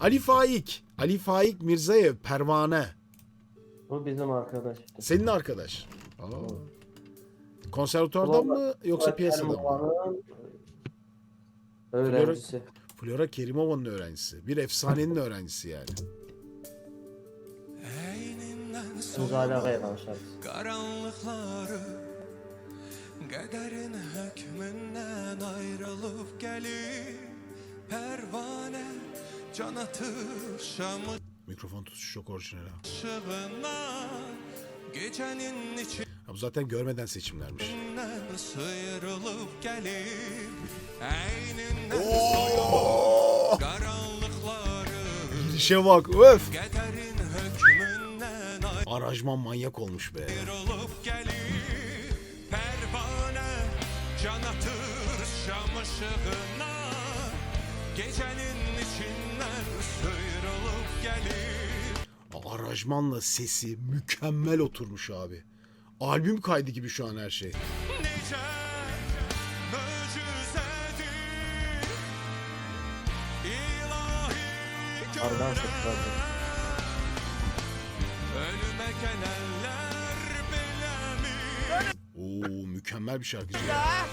Ali Faik. Ali Faik Mirzayev Pervane. Bu bizim arkadaş. Senin arkadaş. Aa. Konservatuardan mı yoksa Öğretmenim piyasada mı? Öğrencisi. Flora Kerimova'nın öğrencisi. Bir efsanenin öğrencisi yani. Müzale Gayran şarkısı. Karanlıkları Kaderin hükmünden ayrılıp gelip Pervane can atır şamı Mikrofon tutuşu çok orijinal ha. ışığına Gecenin içinden Ha, Bu zaten görmeden seçimlermiş. sıyrılıp gelip Eyninden soyup Karanlıkları Girişe bak öf. Kaderin hükmünden Arajman manyak olmuş be. ayrılıp gelip Pervane can atır şam ışığına Gecenin içinden sıyrılıp gelip Arajmanla sesi mükemmel oturmuş abi. Albüm kaydı gibi şu an her şey. Nice mucizedir ilahi Ardan sırtladı. Önüme gelenler bilemiyor Oo mükemmel bir şarkıcı ya.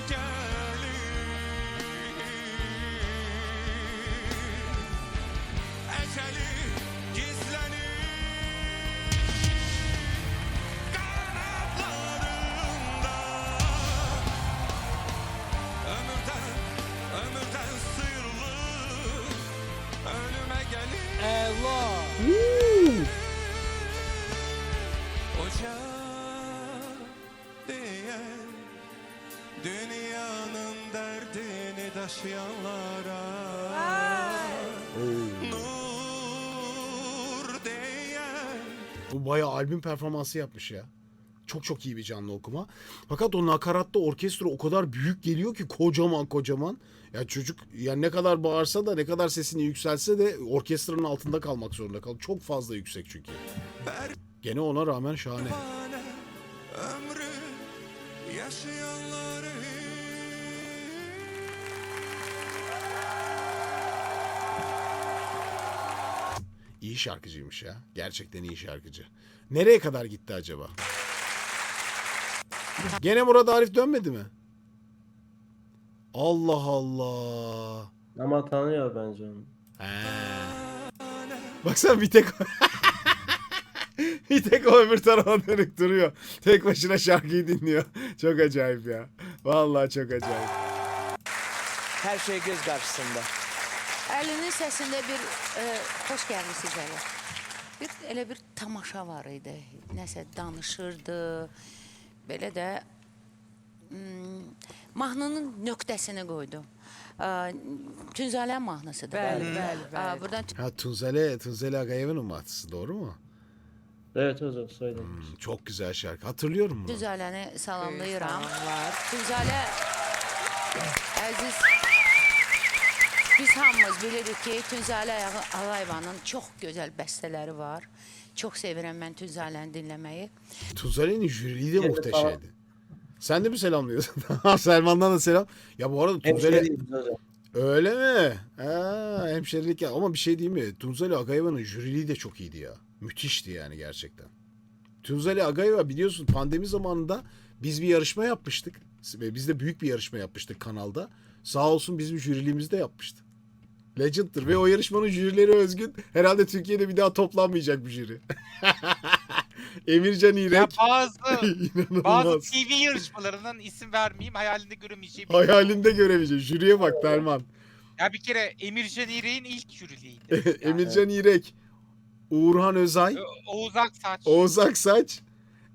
Taşıyanlara Nur Bu bayağı albüm performansı yapmış ya. Çok çok iyi bir canlı okuma. Fakat o nakaratta orkestra o kadar büyük geliyor ki kocaman kocaman. Ya çocuk yani ne kadar bağırsa da ne kadar sesini yükselse de orkestranın altında kalmak zorunda kalıyor. Çok fazla yüksek çünkü. Gene ona rağmen şahane. Ömrü yaşayanları İyi şarkıcıymış ya. Gerçekten iyi şarkıcı. Nereye kadar gitti acaba? Gene Murat Arif dönmedi mi? Allah Allah. Ama tanıyor bence onu. He. Baksana bir tek bir tek o öbür tarafa dönük duruyor. Tek başına şarkıyı dinliyor. Çok acayip ya. Vallahi çok acayip. Her şey göz karşısında. Əlinin səsində bir e, xoş gəlmisiniz Əli. Bir elə bir tamaşa var idi. Nəsə danışırdı. Belə də mm, mahnının nöqtəsini qoydu. E, Tünzalə mahnısıdır. Bəli, bəli, bəli. E, Buradan Ha Tunzele, Tunzele Agayev'in mahtısı doğru mu? Evet hocam söyledim. Hmm, Çok güzel şarkı. Hatırlıyorum bunu. Tünzaləni salamlayıram. Salamlar. Tünzalə əziz biz hamımız bilirik ki, Tünzalə Ağayevanın çox gözəl bəstələri var. Çox sevirəm mən Tünzaləni dinləməyi. Tunzele'nin jüriliği de muhteşemdi. Sen de mi selamlıyorsun? Selman'dan da selam. Ya bu arada. Hemşeriyiz hocam. Öyle mi? Ha, hemşerilik ya. Ama bir şey değil mi? Tunzeli Agayeva'nın jüriliği de çok iyiydi ya. Müthişti yani gerçekten. Tunzeli Agayeva biliyorsun pandemi zamanında biz bir yarışma yapmıştık. Ve biz de büyük bir yarışma yapmıştık kanalda. Sağ olsun bizim jüriliğimizi de yapmıştı. Legend'dır ve o yarışmanın jürileri özgün. Herhalde Türkiye'de bir daha toplanmayacak bu jüri. Emircan Ya İrek. bazı bazı İnanılmaz. TV yarışmalarından isim vermeyeyim hayalinde göremeyeceğim. bir- Hayalinde göremeyecek. Jüriye bak Derman. Ya bir kere Emircan İrek'in ilk jüriliğiydi. Yani. Emircan İrek. Uğurhan Özay. Oğuz Aksaç. Oğuz Aksaç,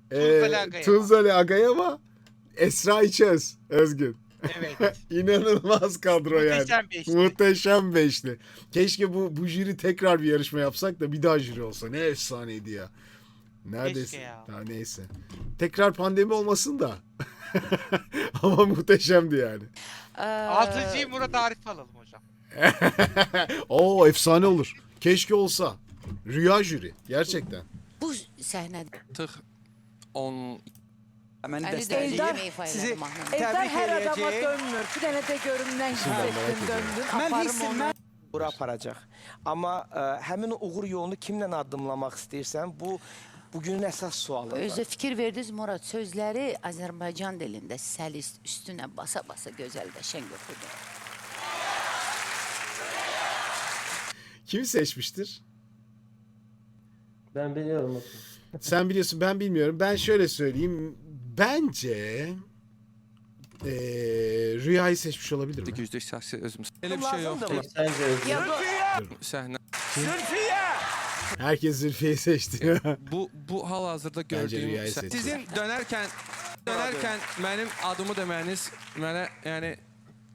Tunzali eee, Agayeva. Tunzali Agayeva, Esra İçöz, Özgün. Evet. İnanılmaz kadro yani. Muhteşem beşli. Muhteşem beşli. Keşke bu bu jüri tekrar bir yarışma yapsak da bir daha jüri olsa. Ne efsaneydi ya. Neredeyse. Keşke ya. Ha, neyse. Tekrar pandemi olmasın da. Ama muhteşemdi yani. e, Altıncıyı Murat Arif alalım hocam. Oo efsane olur. Keşke olsa. Rüya jüri. Gerçekten. bu səhnədə Artıq 10 Hemen destekleyip Eldar, ifa sizi elədi mahnını. tebrik Evden her adama edeceğim. dönmür. Bir tane de görüm ne hissettin döndün. Ben Aparım hissim, onu. ben uğur aparacaq. Amma ə, həmin o uğur yolunu kimlə addımlamaq istəyirsən, bu bugünün əsas sualıdır. Özə fikir verdiniz Murad, sözləri Azərbaycan dilində səlis üstünə basa-basa gözəl qəşəng oxudu. Kim seçmiştir? Ben biliyorum. Sen biliyorsun ben bilmiyorum. Ben şöyle söyleyeyim. Bence eee Rüya'yı seçmiş olabilir mi? Güclük şəxsi özümüz. Elə bir şey mı? Sence Səhnə. Zülfiyə! Herkes Zülfiye'yi seçti. Bu bu hal-hazırda gördüyüm Rüyayı sə- seçdi. sizin dönərkən dönərkən mənim adımı deməniz mənə yəni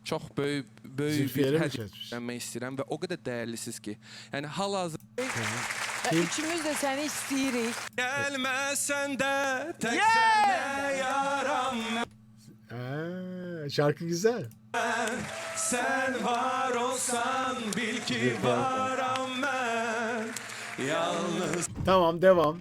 çox böyük böyük bir mi seçmiş? vermək istəyirəm və o qədər dəyərlisiniz ki. Yəni hal-hazırda Üçümüz də səni istəyirik. Gelmesen de tek sene yaram Aa, şarkı güzel. Sen var olsan bil ki varam ben Yalnız Tamam devam.